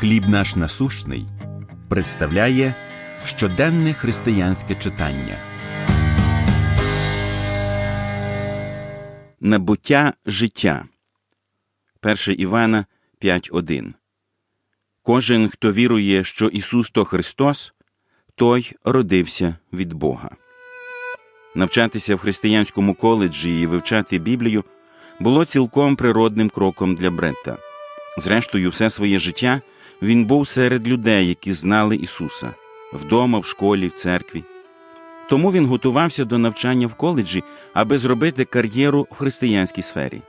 Хліб наш насущний представляє щоденне християнське читання. Набуття життя 1 Івана 5.1 Кожен, хто вірує, що Ісус то Христос, той родився від Бога. Навчатися в християнському коледжі і вивчати Біблію було цілком природним кроком для Бретта. Зрештою, все своє життя він був серед людей, які знали Ісуса вдома, в школі, в церкві. Тому він готувався до навчання в коледжі, аби зробити кар'єру в християнській сфері.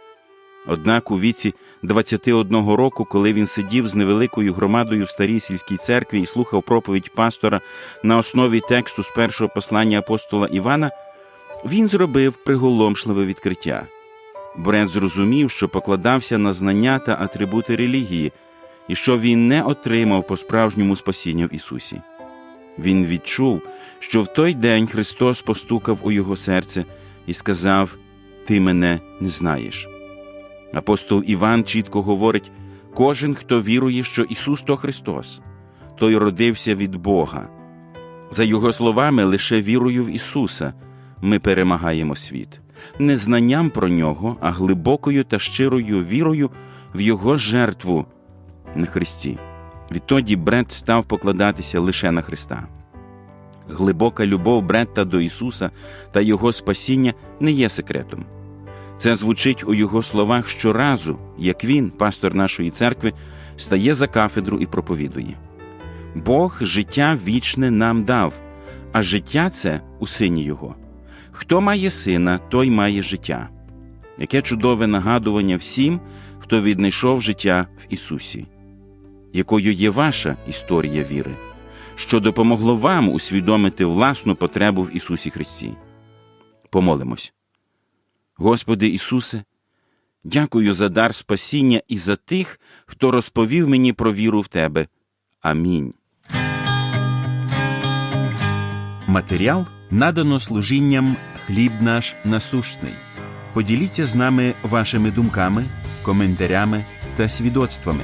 Однак у віці 21 року, коли він сидів з невеликою громадою в старій сільській церкві і слухав проповідь пастора на основі тексту з першого послання апостола Івана, він зробив приголомшливе відкриття. Бред зрозумів, що покладався на знання та атрибути релігії, і що він не отримав по справжньому спасіння в Ісусі. Він відчув, що в той день Христос постукав у його серце і сказав: Ти мене не знаєш. Апостол Іван чітко говорить: кожен, хто вірує, що Ісус то Христос, той родився від Бога. За його словами, лише вірою в Ісуса ми перемагаємо світ, не знанням про нього, а глибокою та щирою вірою в Його жертву на Христі. Відтоді Бред став покладатися лише на Христа. Глибока любов Бретта до Ісуса та Його спасіння не є секретом. Це звучить у його словах щоразу, як він, пастор нашої церкви, стає за кафедру і проповідує. Бог життя вічне нам дав, а життя це у сині Його. Хто має сина, той має життя. Яке чудове нагадування всім, хто віднайшов життя в Ісусі. Якою є ваша історія віри, що допомогло вам усвідомити власну потребу в Ісусі Христі? Помолимось. Господи Ісусе, дякую за дар спасіння і за тих, хто розповів мені про віру в Тебе. Амінь. Матеріал надано служінням хліб наш насущний. Поділіться з нами вашими думками, коментарями та свідоцтвами